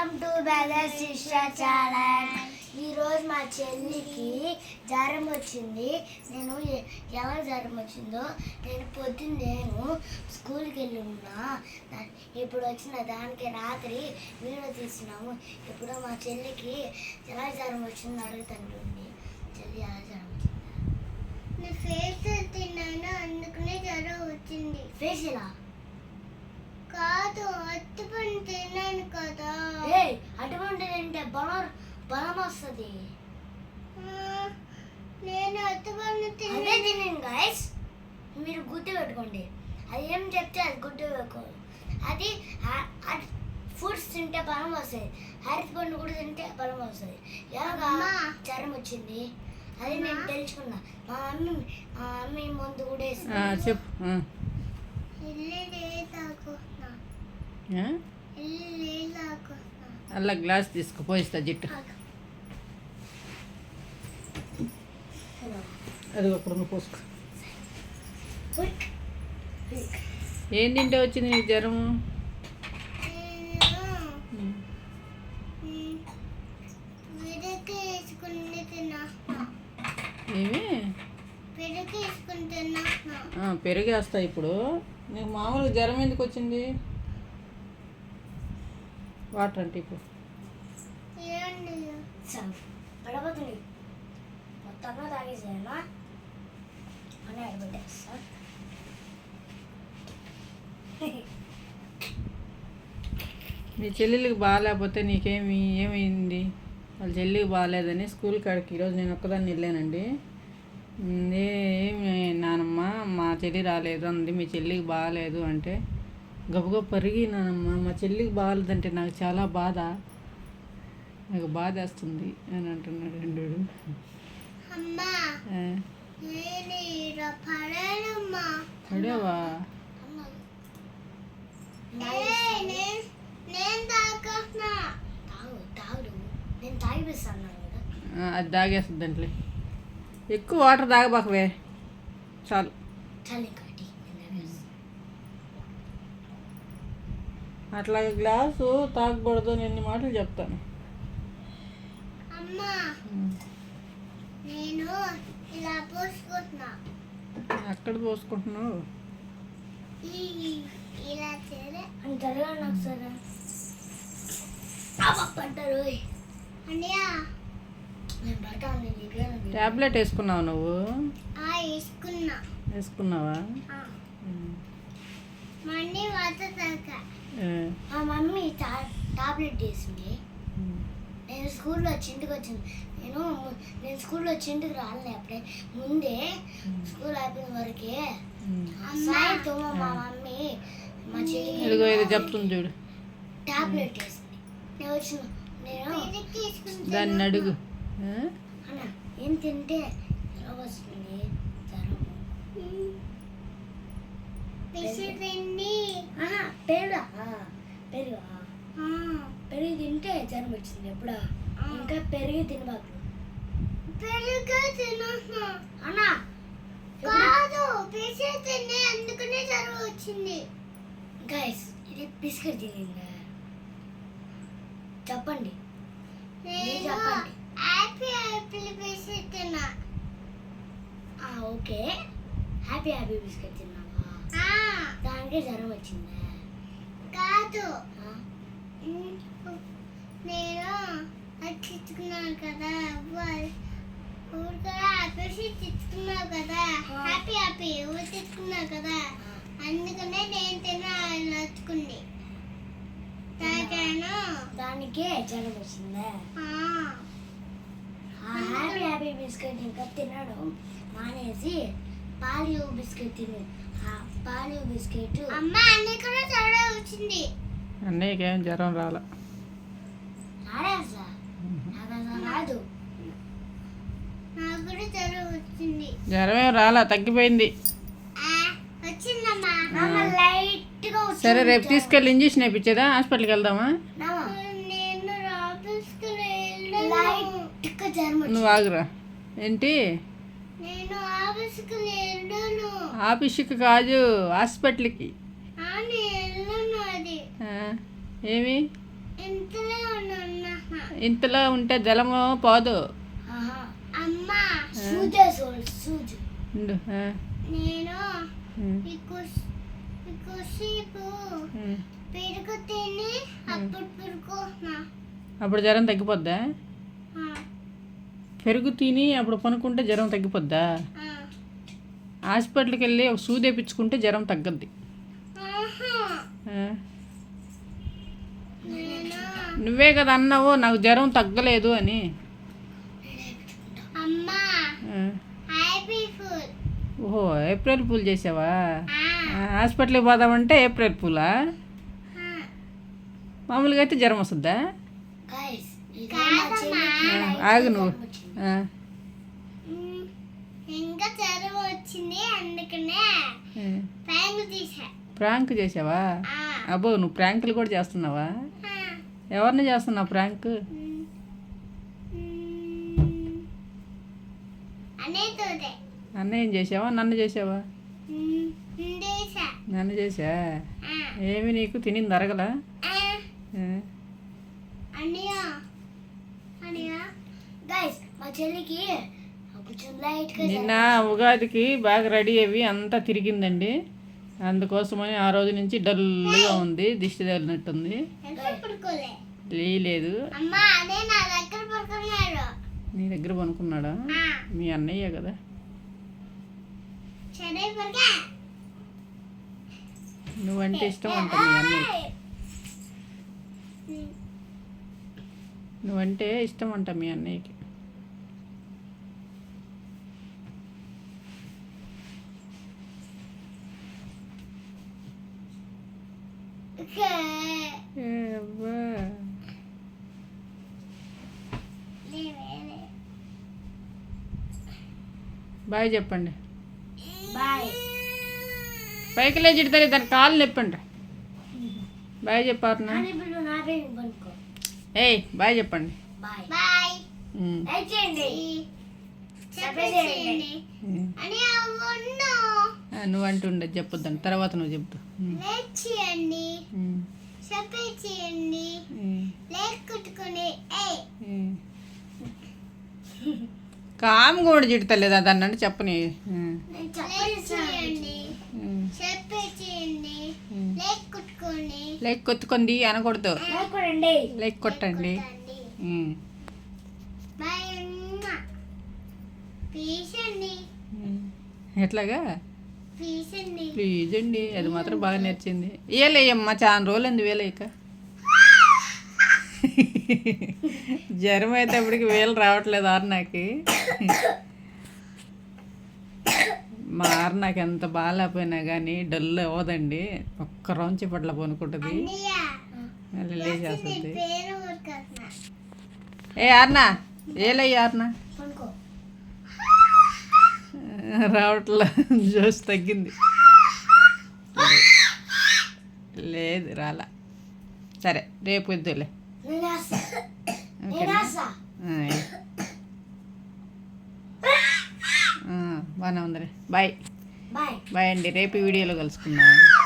Welcome to brother sister channel ఈరోజు మా చెల్లికి జ్వరం వచ్చింది. నేను ఎలా జ్వరం వచ్చిందో నేను పొద్దున్న నేను స్కూల్కి వెళ్ళి ఉన్నా ఇప్పుడు వచ్చిన దానికి రాత్రి వీడియో తీసినాము. ఇప్పుడు మా చెల్లికి ఎలా జ్వరం వచ్చిందో అడుగుతుంటుంది చెల్లి ఎలా జ్వరం వచ్చింది? నేను ఫేస్ తిన్నాను అందుకనే జ్వరం వచ్చింది. ఫేస్ ఎలా కాదు అత్తిపండు తిన్నాను కదా. ఏ అటువంటి తింటే బలం బలం వస్తుంది. నేను అత్తిపండు అదే తిన్నాను తినండి గాయస్ మీరు గుర్తు పెట్టుకోండి. అది ఏం చెప్తే అది గుర్తు పెట్టుకోండి అది ఫుడ్స్ తింటే బలం వస్తుంది. హరిత పండు కూడా తింటే బలం వస్తుంది. ఎలాగా. జ్వరం వచ్చింది? అది నేను. తెలుసుకున్నా. మా మమ్మీ మా మమ్మీ ముందు కూడా చెప్పు. అలా గ్లాస్ తీసుకో పోయిస్తా జిట్టు. అది ఒక రెండు పోసుకో. ఏం తింటే వచ్చింది నీకు జ్వరము? తిన్నా ఏమి ఆ, పెరిగేస్తా ఇప్పుడు. నీకు మామూలుగా జ్వరం ఎందుకు వచ్చింది? వాటర్ అంటే ఇప్పుడు. మొత్తంగా అని అడబెట్టేస్తా మీ చెల్లెళ్ళకి బాగాలేకపోతే నీకేమి ఏమైంది? వాళ్ళ చెల్లికి బాగాలేదని స్కూల్ కాడికి ఈరోజు నేను ఒక్కదాన్ని వెళ్ళానండి. ఏమి నానమ్మ మా చెల్లి రాలేదు అంది. మీ చెల్లికి బాగాలేదు అంటే గబగబ పరిగి నానమ్మ మా చెల్లికి బాగాలేదంటే నాకు చాలా బాధ. నాకు బాధ వేస్తుంది అని అంటున్నాడు రెండు పడేవా? అది తాగేస్తుంది దాంట్లో. ఎక్కువ వాటర్ తాగబాకవే. చాలు చలి కాటి అట్లా గ్లాసు తాగకూడదు అని ఎన్ని మాటలు చెప్తాను. అమ్మా నేను ఇలా పోసుకుంటున్నా. ఎక్కడ పోసుకుంటున్నావు? ట్యాబ్లెట్ వేసుకున్నావు నువ్వు? ఆ వేసుకున్నా. వేసుకున్నావా? ఆ, మళ్ళీ మమ్మీ టా టాబ్లెట్ వేసింది. నేను స్కూల్లో చింటికి వచ్చింది నేను ము- నేను స్కూల్లో చింటికి రాలే అప్పుడే. ముందే స్కూల్ అయిపోయిన వరకే ఉమ్. సాయంత్రం మా మమ్మీ మా ఇది చెప్తుంది చూడు. టాబ్లెట్ వేసింది. నేను వచ్చిన నేను. దాన్ని అడుగు. ఆ? అన్న ఏం తింటే వస్తుంది? జ్వరం. పెరుగా పెరుగా తింటే జ్వరం వచ్చింది ఎప్పుడా? ఇంకా పెరుగు తినబాకు. పెరుగు తిన్నా అన్నా కాదు పిసి తిండి అందుకనే జ్వరం వచ్చింది. గైస్ ఇది బిస్కెట్ తినిందా? చెప్పండి. చెప్పండి. హ్యాపీ యాపిల్ పిసి తిన్నా. ఓకే. హ్యాపీ హ్యాపీ బిస్కెట్ తిన్నావా? దానికి జ్వరం వచ్చిందా? కాదు. నేను తెచ్చుకున్నాను కదా. ఊరు కూడా ఆపేసి తెచ్చుకున్నావు కదా. హ్యాపీ హ్యాపీ ఊరు తెచ్చుకున్నావు కదా. అందుకనే నేను తిన్నా నచ్చుకుంది. తాగాను. దానికే జ్వరం వచ్చిందా? హ్యాపీ హ్యాపీ బిస్కెట్ ఇంకా తినడం. మానేసి పాలియో బిస్కెట్ తిని ఆ పాలియో బిస్కెట్. అమ్మ అన్ని కూడా జ్వరం వచ్చింది. అన్నయ్యకి ఏం జ్వరం రాల. రాదు నాకు కూడా జ్వరం వచ్చింది. జ్వరం ఏం రాలా తగ్గిపోయింది. సరే రేపు. తీసుకెళ్ళి ఇంజక్షన్ వేయించేదా? హాస్పిటల్కి వెళ్దామా? నువ్వు ఆగురా. ఏంటి? ఆఫీస్కి కాదు హాస్పిటల్కి. ఏమి? ఇంతలో ఉంటే జలము పోదు. అప్పుడు జ్వరం తగ్గిపోద్దా? పెరుగు తిని అప్పుడు పనుకుంటే జ్వరం తగ్గిపోద్దా. హాస్పిటల్కి వెళ్ళి ఒక సూది వేయించుకుంటే జ్వరం తగ్గద్ది. నువ్వే కదా అన్నావు నాకు జ్వరం తగ్గలేదు అని. ఓహో ఏప్రిల్ పూలు చేసావా? హాస్పిటల్కి పోదామంటే ఏప్రిల్ పూలా. మామూలుగా అయితే జ్వరం వస్తుందా? ఆగు నువ్వు జ్వరం వచ్చింది. ఆ, ఉమ్, ఇంకా జ్వరం వచ్చింది అందుకనే ఆ. ప్యాంగు తీసా ప్రాంక్ చేసావా అబ్బో నువ్వు ప్రాంకులు కూడా చేస్తున్నావా. ఎవరిని చేస్తున్నావు ప్రాంక్? ఉమ్, ఉమ్. అనే తోటే నన్ను ఏం చేసావా నన్ను చేసావా నన్ను చేసా ఏమి నీకు? అన్నయ్య అన్నయ్య గైస్ మా చెల్లికి నిన్న ఉగాదికి బాగా రెడీ అయ్యి అంతా తిరిగిందండి. అందుకోసమని ఆ రోజు నుంచి డల్గా ఉంది దిష్టి తగిలినట్టుంది. లేదు. నీ దగ్గర పనుకున్నాడా? మీ అన్నయ్య కదా. నువ్వంటే ఇష్టం అంట మీ అన్నయ్య. నువ్వంటే ఇష్టం అంట మీ అన్నయ్యకి ఓకే. ఏ అబ్బా. లే, లే, లే. బాయ్ చెప్పండి. బాయ్ పైకి లేచి ఇడతారు దాని కాళ్ళు నొప్పండి. బాయ్ చెప్పారు ఏయ్ బాయ్ చెప్పండి. బాయ్ నువ్వు అంటుండదు చెప్పొద్దండి తర్వాత నువ్వు చెప్తా. ఉమ్, చెప్పేసేయండి. ఉమ్, లేకుట్టుకుని ఏ ఉమ్. కామ్ కూడా చిడతలేదా దాన్ని అంటే చెప్పని. లైక్ కొత్తుకుంది అనకూడదు. లైక్ లైక్ కొట్టండి. ఎట్లాగా? ప్లీజ్ అండి అది మాత్రం బాగా నేర్చింది వేలేయమ్మా చాలా రోజులు అంది వేలేక జ్వరం అయితే అప్పటికి వేలు రావట్లేదు ఆరునాకి. మా ఆరునాకి ఎంత బాగాలేకపోయినా కానీ డల్ అవ్వదండి. ఒక్క రౌంచి పట్ల పనుకుంటుంది. మళ్ళీ లేచేస్తుంది. ఏ ఆర్నా ఏలయ్య ఆర్నా. రావట్లే జోస్ తగ్గింది. లేదు రాలా. సరే రేపు ఆ, బాగానే ఉందిలే. బాయ్. బాయ్. బాయ్ అండి రేపు వీడియోలో కలుసుకుందాం.